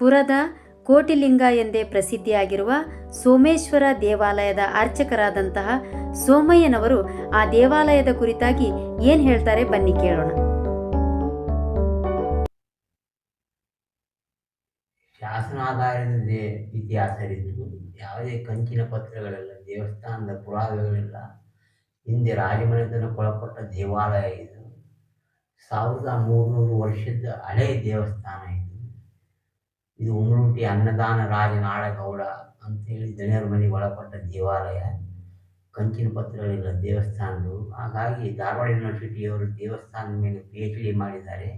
ಪುರದ ಕೋಟಿಲಿಂಗ ಎಂದೇ ಪ್ರಸಿದ್ಧಿಯಾಗಿರುವ ಸೋಮೇಶ್ವರ ದೇವಾಲಯದ ಅರ್ಚಕರಾದಂತಹ ಸೋಮಯ್ಯನವರು ಆ ದೇವಾಲಯದ ಕುರಿತಾಗಿ ಏನು ಹೇಳ್ತಾರೆ ಬನ್ನಿ ಕೇಳೋಣ. ಶಾಸನಾಧಾರಿತ ಇತಿಹಾಸ ಇತಿಹಾಸವಿದ್ದು ಯಾವುದೇ ಕಂಚಿನ ಪತ್ರಗಳೆಲ್ಲ, ದೇವಸ್ಥಾನದ ಪುರಾವೆಗಳೆಲ್ಲ ಹಿಂದೆ ರಾಜಮನೆತನಕ್ಕೊಳಪಟ್ಟ ದೇವಾಲಯ ಇದು. ಸಾವಿರದ ಮೂರುನೂರು ವರ್ಷದ ಹಳೆಯ ದೇವಸ್ಥಾನ ಇದು. ಇದು ಉಮರುಟಿ ಅನ್ನದಾನ ರಾಜನಾಳಗೌಡ ಅಂತೇಳಿ ದಣಿಯರ ಮನೆಗೆ ಒಳಪಟ್ಟ ದೇವಾಲಯ, ಕಂಚಿನ ಪತ್ರಗಳಿಲ್ಲ ದೇವಸ್ಥಾನದ್ದು. ಹಾಗಾಗಿ ಧಾರವಾಡ ಯೂನಿವರ್ಸಿಟಿಯವರು ದೇವಸ್ಥಾನದ ಮೇಲೆ ಪಿ ಎಚ್ ಡಿ ಮಾಡಿದ್ದಾರೆ.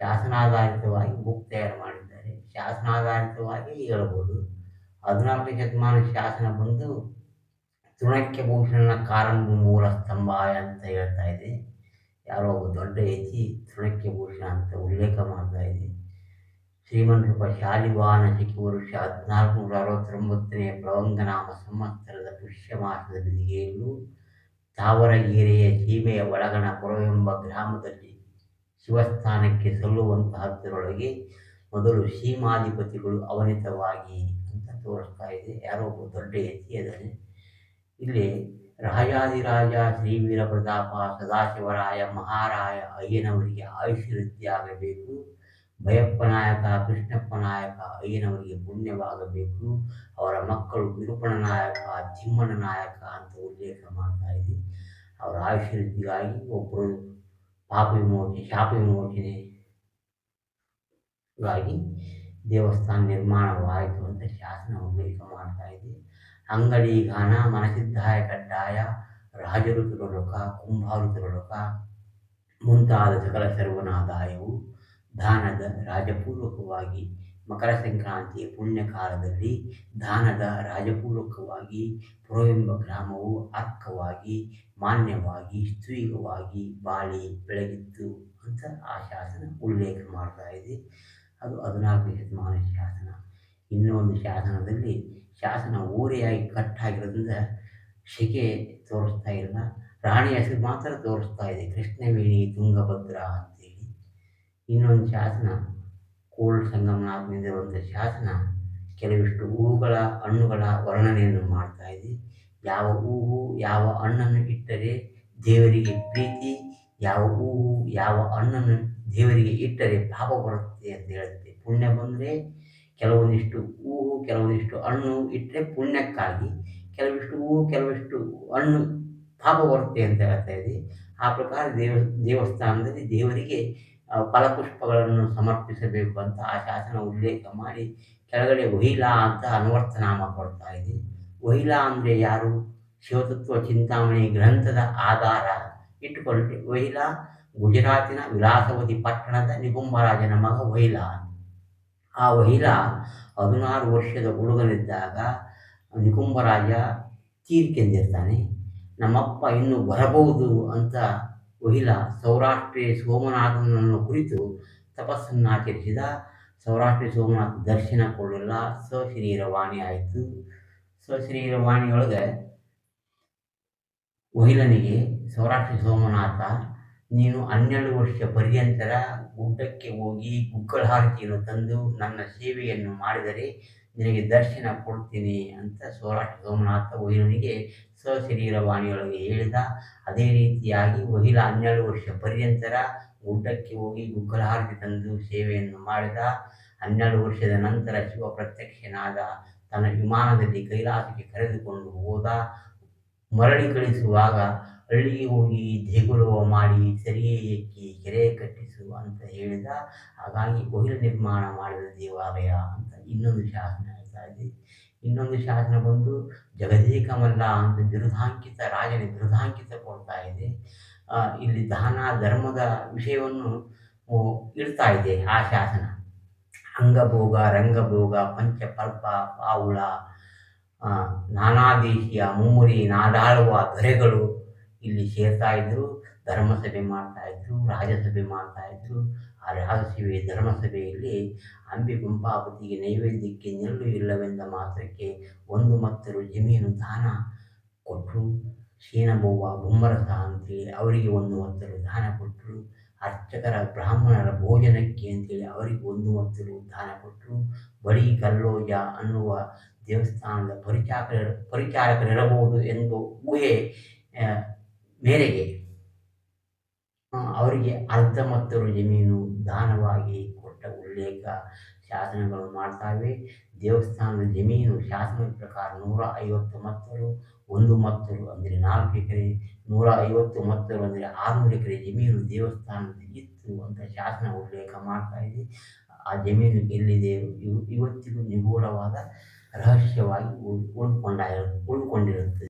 ಶಾಸನಾಧಾರಿತವಾಗಿ ಬುಕ್ ತಯಾರು ಮಾಡಿದ್ದಾರೆ. ಶಾಸನಾಧಾರಿತವಾಗಿ ಹೇಳ್ಬೋದು. ಹದಿನಾಲ್ಕನೇ ಶತಮಾನ ಶಾಸನ ಬಂದು ತೃಣಕ್ಕೆ ಭೂಷಣ ಕಾರಂಬು ಮೂಲ ಸ್ತಂಭ ಅಂತ ಹೇಳ್ತಾ ಇದೆ. ಯಾರೋ ಒಬ್ಬ ದೊಡ್ಡ ಯತಿ ತೃಣಕ್ಕೆ ಭೂಷಣ ಅಂತ ಉಲ್ಲೇಖ ಮಾಡ್ತಾ ಇದೆ. ಶ್ರೀಮಂತರೂಪ ಶಾಲಿವಾಹನ ಶಕಿ ವರುಷ ಹದಿನಾಲ್ಕು ನೂರ ಅರವತ್ತೊಂಬತ್ತನೇ ಪ್ಲವಂಗನಾಮ ಸಂವತ್ಸರದ ಪುಷ್ಯ ಮಾಸದ ಬಿದಿಗೆಯಲ್ಲೂ ತಾವರಗೆರೆಯ ಸೀಮೆಯ ಒಳಗಣ ಪುರವೆಂಬ ಗ್ರಾಮದಲ್ಲಿ ಶಿವಸ್ಥಾನಕ್ಕೆ ಸಲ್ಲುವಂತಹದ್ದರೊಳಗೆ ಮೊದಲು ಸೀಮಾಧಿಪತಿಗಳು ಅವನಿತವಾಗಿ ಅಂತ ತೋರಿಸ್ತಾ ಇದೆ. ಯಾರೋ ಒಬ್ಬ ದೊಡ್ಡ ಎತ್ತಿ ಅದರಲ್ಲಿ ಇಲ್ಲಿ ರಾಜಾದಿರಾಜ ಶ್ರೀ ವೀರಪ್ರತಾಪ ಸದಾಶಿವರಾಯ ಮಹಾರಾಯ ಅಯ್ಯನವರಿಗೆ ಆಯುಷ್ಯವೃದ್ಧಿಯಾಗಬೇಕು ಭಯಪ್ಪ ನಾಯಕ ಕೃಷ್ಣಪ್ಪ ನಾಯಕ ಅಯ್ಯನವರಿಗೆ ಪುಣ್ಯವಾಗಬೇಕು. ಅವರ ಮಕ್ಕಳು ನಿರೂಪಣ ನಾಯಕ ತಿಮ್ಮಣ್ಣ ನಾಯಕ ಅಂತ ಉಲ್ಲೇಖ ಮಾಡ್ತಾ ಇದೆ ಅವರ ಆಯುಷ್ಯವೃದ್ಧಿಗಾಗಿ ಒಬ್ಬರು ಪಾಪ ವಿಮೋಚನೆ ಶಾಪ ವಿಮೋಚನೆಗಾಗಿ ದೇವಸ್ಥಾನ ನಿರ್ಮಾಣವಾಯಿತು ಅಂತ ಶಾಸನ ಉಲ್ಲೇಖ ಮಾಡ್ತಾ ಇದೆ. ಅಂಗಡಿ ಗಾನ ಮನಸಿದ್ಧಾಯ ಕಡ್ಡಾಯ ಕುಂಭಾರು ತುರಲೋಕ ಮುಂತಾದ ಸಕಲ ಸರ್ವನಾದಾಯವು ದಾನದ ರಾಜಪೂರ್ವಕವಾಗಿ ಮಕರ ಸಂಕ್ರಾಂತಿಯ ಪುಣ್ಯ ಕಾಲದಲ್ಲಿ ದಾನದ ರಾಜಪೂರ್ವಕವಾಗಿ ಪುರವೆಂಬ ಗ್ರಾಮವು ಅರ್ಕವಾಗಿ, ಮಾನ್ಯವಾಗಿ ಸ್ತ್ರೀಗವಾಗಿ ಬಾಳಿ ಬೆಳಗಿತ್ತು ಅಂತ ಆ ಶಾಸನ ಉಲ್ಲೇಖ ಮಾಡ್ತಾ ಇದೆ. ಅದು ಹದಿನಾಲ್ಕನೇ ಶತಮಾನ ಶಾಸನ. ಇನ್ನೊಂದು ಶಾಸನದಲ್ಲಿ ಶಾಸನ ಓರೆಯಾಗಿ ಕಟ್ಟಾಗಿರೋದ್ರಿಂದ ಶೆಕೆ ತೋರಿಸ್ತಾ ಇಲ್ಲ. ರಾಣಿ ಹೆಸರು ಮಾತ್ರ ತೋರಿಸ್ತಾ ಇದೆ. ಕೃಷ್ಣವೇಣಿ ತುಂಗಭದ್ರಾ ಇನ್ನೊಂದು ಶಾಸನ ಸಂಗಮನಾಥನಿಂದ ಒಂದು ಶಾಸನ, ಕೆಲವಿಷ್ಟು ಹೂವುಗಳ ಹಣ್ಣುಗಳ ವರ್ಣನೆಯನ್ನು ಮಾಡ್ತಾ ಇದೆ. ಯಾವ ಹೂವು ಯಾವ ಹಣ್ಣನ್ನು ಇಟ್ಟರೆ ದೇವರಿಗೆ ಪ್ರೀತಿ, ಯಾವ ಹೂವು ಯಾವ ಹಣ್ಣನ್ನು ದೇವರಿಗೆ ಇಟ್ಟರೆ ಪಾಪ ಬರುತ್ತೆ ಅಂತ ಹೇಳುತ್ತೆ. ಪುಣ್ಯ ಬಂದರೆ ಕೆಲವೊಂದಿಷ್ಟು ಹೂವು, ಕೆಲವೊಂದಿಷ್ಟು ಹಣ್ಣು ಇಟ್ಟರೆ ಪುಣ್ಯಕ್ಕಾಗಿ, ಕೆಲವಿಷ್ಟು ಹೂವು, ಕೆಲವಿಷ್ಟು ಹಣ್ಣು ಪಾಪ ಬರುತ್ತೆ ಅಂತ ಹೇಳ್ತಾ ಇದೆ. ಆ ಪ್ರಕಾರ ದೇವ, ದೇವಸ್ಥಾನದಲ್ಲಿ ದೇವರಿಗೆ ಫಲಪುಷ್ಪಗಳನ್ನು ಸಮರ್ಪಿಸಬೇಕು ಅಂತ ಆ ಶಾಸನ ಉಲ್ಲೇಖ ಮಾಡಿ ಕೆಳಗಡೆ ವಹಿಲಾ ಅಂತ ಅನುವರ್ತನಾಮ ಕೊಡ್ತಾ ಇದೆ. ವಹಿಲಾ ಅಂದರೆ ಯಾರು? ಶಿವತತ್ವ ಚಿಂತಾಮಣಿ ಗ್ರಂಥದ ಆಧಾರ ಇಟ್ಟುಕೊಂಡ್ರೆ ವಹಿಲಾ ಗುಜರಾತಿನ ವಿಲಾಸವತಿ ಪಟ್ಟಣದ ನಿಗುಂಬರಾಜನ ಮಗ ವಹಿಲಾ. ಆ ವಹಿಲಾ ಹದಿನಾರು ವರ್ಷದ ಹುಡುಗನಿದ್ದಾಗ ನಿಕುಂಬರಾಜ ತೀರ್ಕೆಂದಿರ್ತಾನೆ. ನಮ್ಮಪ್ಪ ಇನ್ನೂ ಬರಬಹುದು ಅಂತ ವಹಿಲ ಸೌರಾಷ್ಟ್ರೀ ಸೋಮನಾಥನನ್ನು ಕುರಿತು ತಪಸ್ಸನ್ನು ಆಚರಿಸಿದ ಸೌರಾಷ್ಟ್ರೀಯ ಸೋಮನಾಥ ದರ್ಶನ ಕೊಡಲಿಲ್ಲ ಸಶರೀರವಾಣಿ ಆಯಿತು ಸಶರೀರವಾಣಿಯೊಳಗೆ ವಹಿಲನಿಗೆ ಸೌರಾಷ್ಟ್ರ ಸೋಮನಾಥ, ನೀನು ಹನ್ನೆರಡು ವರ್ಷ ಪರ್ಯಂತರ ಗುಡ್ಡಕ್ಕೆ ಹೋಗಿ ಗುಗ್ಗಳ ಹಾರತಿಯನ್ನು ತಂದು ನನ್ನ ಸೇವೆಯನ್ನು ಮಾಡಿದರೆ ನಿನಗೆ ದರ್ಶನ ಕೊಡ್ತೀನಿ ಅಂತ ಸೋರಾಟ ಸೋಮನಾಥ ವಹಿರನಿಗೆ ಸ್ವಶರೀರ ವಾಣಿಯೊಳಗೆ ಹೇಳಿದ. ಅದೇ ರೀತಿಯಾಗಿ ವಹಿಲ ಹನ್ನೆರಡು ವರ್ಷ ಪರ್ಯಂತರ ಗುಡ್ಡಕ್ಕೆ ಹೋಗಿ ಗುಗ್ಗಲಹಾರತಿ ತಂದು ಸೇವೆಯನ್ನು ಮಾಡಿದ. ಹನ್ನೆರಡು ವರ್ಷದ ನಂತರ ಶಿವ ಪ್ರತ್ಯಕ್ಷನಾದ ತನ್ನ ವಿಮಾನದಲ್ಲಿ ಕೈಲಾಸಕ್ಕೆ ಕರೆದುಕೊಂಡು ಹೋದ. ಮರಳಿ ಕಳಿಸುವಾಗ ಹಳ್ಳಿಗೆ ಹೋಗಿ ದೇಗುಲವ ಮಾಡಿ ಸರಿಯೇ ಎಕ್ಕಿ ಕೆರೆ ಕಟ್ಟಿಸು ಅಂತ ಹೇಳಿದ. ಹಾಗಾಗಿ ಕೊಯ್ಲು ನಿರ್ಮಾಣ ಮಾಡಿದ ದೇವಾಲಯ ಅಂತ ಇನ್ನೊಂದು ಶಾಸನ ಹೇಳ್ತಾ ಇದೆ. ಇನ್ನೊಂದು ಶಾಸನ ಬಂದು ಜಗದೇಕ ಮಲ್ಲ ಅಂತ ಬಿರುದಾಂಕಿತ ರಾಜನ ಬಿರುದಾಂಕಿತ ಕೊಡ್ತಾ ಇದೆ. ಇಲ್ಲಿ ದಾನ ಧರ್ಮದ ವಿಷಯವನ್ನು ಇಡ್ತಾ ಇದೆ ಆ ಶಾಸನ. ಅಂಗಭೋಗ, ರಂಗಭೋಗ ಪಂಚಪಲ್ಪ ಪಾವುಳ ನಾನಾ ದೇಶೀಯ ಮುಮ್ಮುರಿ ನಾಡಾಳುವ ದೊರೆಗಳು ಇಲ್ಲಿ ಸೇರ್ತಾ ಇದ್ದರು ಧರ್ಮಸಭೆ ಮಾಡ್ತಾ ಇದ್ರು ರಾಜಸಭೆ ಮಾಡ್ತಾ ಇದ್ರು. ಆ ರಾಜಸಭೆ, ಧರ್ಮಸಭೆಯಲ್ಲಿ ಅಂಬಿ ಗುಂಪಾಪತಿಗೆ ನೈವೇದ್ಯಕ್ಕೆ ನಿಲ್ಲು ಇಲ್ಲವೆಂದ ಮಾತ್ರಕ್ಕೆ ಒಂದು ಮತ್ತರು ಜಮೀನು ದಾನ ಕೊಟ್ಟರು ಶೀನಬವ್ವ ಬೊಮ್ಮರಸ ಅಂತೇಳಿ ಅವರಿಗೆ ಒಂದು ಮತ್ತರು ದಾನ ಕೊಟ್ಟರು ಅರ್ಚಕರ ಬ್ರಾಹ್ಮಣರ ಭೋಜನಕ್ಕೆ ಅಂತೇಳಿ ಅವರಿಗೆ ಒಂದು ಮತ್ತಲು ದಾನ ಕೊಟ್ಟರು. ಬಡಿ ಕಲ್ಲೋಜ ಅನ್ನುವ ದೇವಸ್ಥಾನದ ಪರಿಚಾರ ಪರಿಚಾರಕರಿರಬಹುದು ಎಂದು ಊಹೆ ಮೇರೆಗೆ ಅವರಿಗೆ ಅರ್ಧ ಮತ್ತರು ಜಮೀನು ದಾನವಾಗಿ ಕೊಟ್ಟ ಉಲ್ಲೇಖ ಶಾಸನಗಳು ಮಾಡ್ತಾವೆ. ದೇವಸ್ಥಾನದ ಜಮೀನು ಶಾಸನದ ಪ್ರಕಾರ ನೂರ ಐವತ್ತು ಮತ್ತರು ಒಂದು ಮತ್ತರು ಅಂದರೆ ನಾಲ್ಕು ಎಕರೆ, ನೂರ ಐವತ್ತು ಮತ್ತರು ಅಂದರೆ ಆರುನೂರು ಎಕರೆ ಜಮೀನು ದೇವಸ್ಥಾನದ ಇತ್ತು ಅಂತ ಶಾಸನ ಉಲ್ಲೇಖ ಮಾಡ್ತಾ ಇದೆ. ಆ ಜಮೀನು ಎಲ್ಲಿದೆ? ಇವು ಇವತ್ತಿಗೂ ನಿಗೂಢವಾದ ರಹಸ್ಯವಾಗಿ ಉಳ್ ಉಳ್ಕೊಂಡ ಉಳ್ಕೊಂಡಿರುತ್ತದೆ.